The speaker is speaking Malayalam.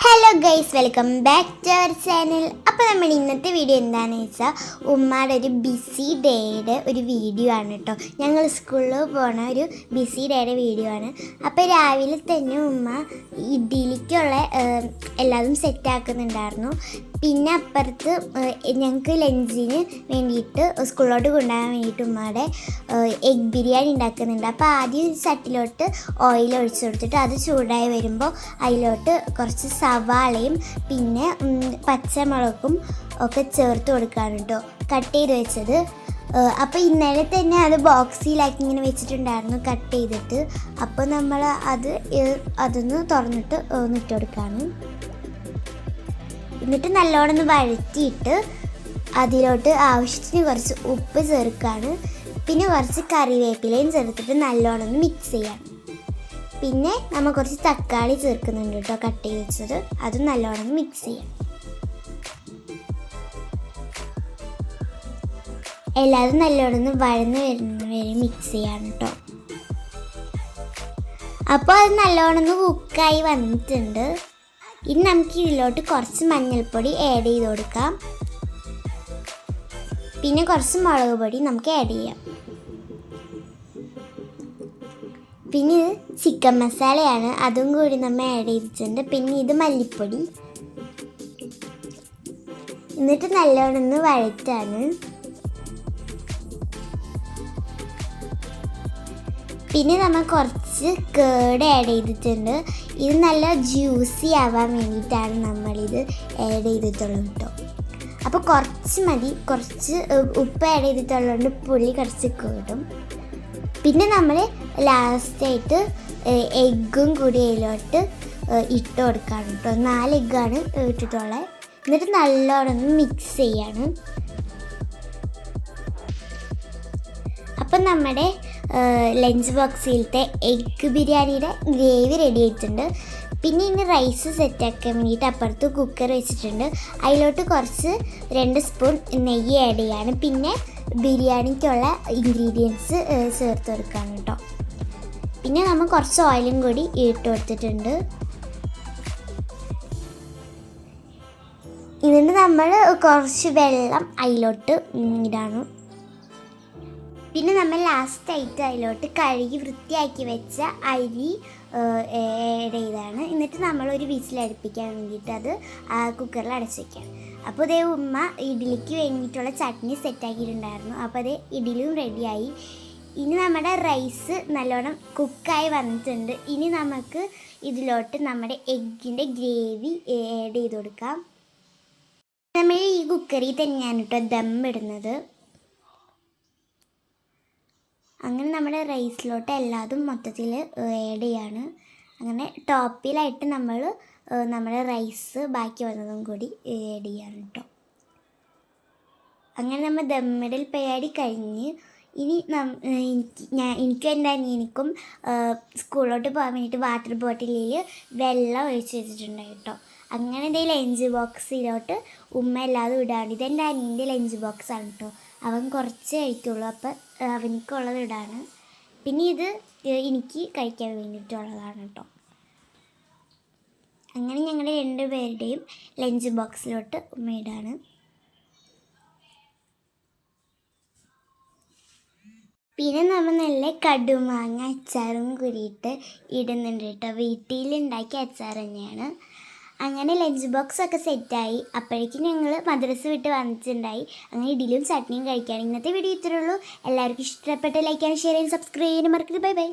Hello guys welcome back to our channel അപ്പോൾ നമ്മൾ ഇന്നത്തെ വീഡിയോ എന്താണെന്ന് വെച്ചാൽ ഉമ്മയുടെ ഒരു ബിസി ഡേയുടെ ഒരു വീഡിയോ ആണ് കേട്ടോ ഞങ്ങൾ സ്കൂളിൽ പോണ ഒരു ബിസി ഡേയുടെ വീഡിയോ ആണ്. അപ്പോൾ രാവിലെ തന്നെ ഉമ്മ ഇഡ്ഡലിക്കുള്ള എല്ലാതും സെറ്റാക്കുന്നുണ്ടായിരുന്നു പിന്നെ അപ്പുറത്ത് ഞങ്ങൾക്ക് ലഞ്ചിന് വേണ്ടിയിട്ട് സ്കൂളിലോട്ട് കൊണ്ടുപോകാൻ വേണ്ടിയിട്ട് ഉമ്മയുടെ എഗ് ബിരിയാണി ഉണ്ടാക്കുന്നുണ്ട്. അപ്പോൾ ആദ്യം ഒരു ചട്ടിലോട്ട് ഓയിൽ ഒഴിച്ചു കൊടുത്തിട്ട് അത് ചൂടായി വരുമ്പോൾ അതിലോട്ട് കുറച്ച് സവാളയും പിന്നെ പച്ചമുളകും ഒക്കെ ചേർത്ത് കൊടുക്കുകയാണ് കേട്ടോ കട്ട് ചെയ്ത് വെച്ചത്. അപ്പോൾ ഇന്നലെ തന്നെ അത് ബോക്സിലാക്കി ഇങ്ങനെ വെച്ചിട്ടുണ്ടായിരുന്നു കട്ട് ചെയ്തിട്ട്. അപ്പോൾ നമ്മൾ അത് അതൊന്ന് തുറന്നിട്ട് ഒന്നിട്ട് കൊടുക്കാനും എന്നിട്ട് നല്ലോണം വഴറ്റിയിട്ട് അതിലോട്ട് ആവശ്യത്തിന് കുറച്ച് ഉപ്പ് ചേർക്കുകയാണ്. പിന്നെ കുറച്ച് കറിവേപ്പിലയും ചേർത്തിട്ട് നല്ലോണം ഒന്ന് മിക്സ് ചെയ്യാം പിന്നെ നമ്മൾ കുറച്ച് തക്കാളി ചേർക്കുന്നുണ്ട് കേട്ടോ കട്ട് ചെയ്ത് വെച്ചത്. അതും നല്ലോണം മിക്സ് ചെയ്യാം എല്ലാതും നല്ലോണം വഴന്ന് വരുന്ന വരെ മിക്സ് ചെയ്യാണ് കേട്ടോ. അപ്പോൾ അത് നല്ലോണം കുക്കായി വന്നിട്ടുണ്ട്. ഇനി നമുക്ക് ഇതിലോട്ട് കുറച്ച് മഞ്ഞൾപ്പൊടി ആഡ് ചെയ്ത് കൊടുക്കാം. പിന്നെ കുറച്ച് മുളക് പൊടി നമുക്ക് ആഡ് ചെയ്യാം. പിന്നെ ഇത് ചിക്കൻ മസാലയാണ് അതും കൂടി നമ്മൾ ആഡ് ചെയ്തിട്ടുണ്ട്. പിന്നെ ഇത് മല്ലിപ്പൊടി. എന്നിട്ട് നല്ലോണം ഒന്ന് വഴറ്റാണ്. പിന്നെ നമ്മൾ കുറച്ച് കേട് ആഡ് ചെയ്തിട്ടുണ്ട്. ഇത് നല്ല ജ്യൂസി ആവാൻ വേണ്ടിയിട്ടാണ് നമ്മളിത് ആഡ് ചെയ്തിട്ടുള്ളത് കേട്ടോ അപ്പോൾ കുറച്ച് മതി. കുറച്ച് ഉപ്പ് ആഡ് ചെയ്തിട്ടുള്ളതുകൊണ്ട് പുളി കുറച്ച് കൂടും. പിന്നെ നമ്മൾ ലാസ്റ്റായിട്ട് എഗ്ഗും കൂടി അതിലോട്ട് ഇട്ട് കൊടുക്കുകയാണ് കേട്ടോ നാല് എഗ്ഗാണ് ഇട്ടിട്ടുള്ളത് എന്നിട്ട് നല്ലോണം മിക്സ് ചെയ്യാണ്. അപ്പം നമ്മുടെ ലഞ്ച് ബോക്സിലത്തെ എഗ്ഗ് ബിരിയാണിയുടെ ഗ്രേവി റെഡി ആയിട്ടുണ്ട്. പിന്നെ ഇനി റൈസ് സെറ്റാക്കാൻ വേണ്ടിയിട്ട് അപ്പുറത്ത് കുക്കർ വെച്ചിട്ടുണ്ട്. അതിലോട്ട് കുറച്ച് രണ്ട് സ്പൂൺ നെയ്യ് ആഡ് ചെയ്യാണ്. പിന്നെ ബിരിയാണിക്കുള്ള ഇൻഗ്രീഡിയൻസ് ചേർത്ത് കൊടുക്കുകയാണ് കേട്ടോ. പിന്നെ നമ്മൾ കുറച്ച് ഓയിലും കൂടി ഇട്ട് കൊടുത്തിട്ടുണ്ട്. എന്നിട്ട് നമ്മൾ കുറച്ച് വെള്ളം അതിലോട്ട് ഇടാണ്. പിന്നെ നമ്മൾ ലാസ്റ്റ് ആയിട്ട് അതിലോട്ട് കഴുകി വൃത്തിയാക്കി വെച്ച അരി ചെയ്താണ് എന്നിട്ട് നമ്മൾ ഒരു വിസിലടുപ്പിക്കാൻ വേണ്ടിയിട്ട് അത് ആ കുക്കറിൽ അടച്ചു വയ്ക്കാം അപ്പോൾ ഇതേ ഉമ്മ ഇഡ്ഡലിക്ക് വേണ്ടിയിട്ടുള്ള ചട്നി സെറ്റാക്കിയിട്ടുണ്ടായിരുന്നു അപ്പോൾ അത് ഇഡ്ഡലിയും റെഡിയായി ഇനി നമ്മുടെ റൈസ് നല്ലോണം കുക്കായി വന്നിട്ടുണ്ട്. ഇനി നമുക്ക് ഇതിലോട്ട് നമ്മുടെ എഗ്ഗിന്റെ ഗ്രേവി ആഡ് ചെയ്ത് കൊടുക്കാം. നമ്മൾ ഈ കുക്കറിൽ തന്നെയാണ് കേട്ടോ ദം ഇടുന്നത്. നമ്മുടെ റൈസിലോട്ട് എല്ലാതും മൊത്തത്തിൽ ആഡ് ചെയ്യാണ്. അങ്ങനെ ടോപ്പിലായിട്ട് നമ്മൾ നമ്മുടെ റൈസ് ബാക്കി വന്നതും കൂടി ആഡ് ചെയ്യാണ് കേട്ടോ അങ്ങനെ നമ്മൾ ദമ്മിടൽ പരിപാടി കഴിഞ്ഞ് ഇനി എനിക്ക് ഞാൻ എനിക്കും എന്റെ അനിയനിക്കും സ്കൂളിലോട്ട് പോകാൻ വേണ്ടിയിട്ട് വാട്ടർ ബോട്ടിലിൽ വെള്ളം ഒഴിച്ച് വെച്ചിട്ടുണ്ട് കേട്ടോ അങ്ങനെ എന്തെങ്കിലും ലഞ്ച് ബോക്സിലോട്ട് ഉമ്മ എല്ലാതും ഇടാണ് ഇതെന്റെ അനിയന്റെ ലഞ്ച് ബോക്സാണ് കേട്ടോ അവൻ കുറച്ച് കഴിക്കുള്ളൂ. അപ്പം അവനിക്കുള്ളത് ഇടാണ്. പിന്നെ ഇത് എനിക്ക് കഴിക്കാൻ വേണ്ടിയിട്ടുള്ളതാണ് കേട്ടോ അങ്ങനെ ഞങ്ങളുടെ രണ്ടുപേരുടെയും ലഞ്ച് ബോക്സിലോട്ട് ഉമ്മയിടാണ് പിന്നെ നമ്മൾ നല്ല കടുമാങ്ങ അച്ചാറും കൂടിയിട്ട് ഇടുന്നുണ്ട് കേട്ടോ വീട്ടിലുണ്ടാക്കിയ അച്ചാർ തന്നെയാണ്. അങ്ങനെ ലഞ്ച് ബോക്സ് ഒക്കെ സെറ്റായി അപ്പോഴേക്കും ഞങ്ങൾ മദ്രസ് വിട്ട് വന്നിട്ടുണ്ടായി. അങ്ങനെ ഇഡലിയും ചട്നിയും കഴിക്കുകയാണ് ഇന്നത്തെ വീഡിയോ ഇത്രയുള്ളൂ എല്ലാവർക്കും ഇഷ്ടപ്പെട്ട ലൈക്ക് ചെയ്യാനും ഷെയർ ചെയ്യാനും സബ്സ്ക്രൈബ് ചെയ്യാനും മറക്കരുത്. Bye bye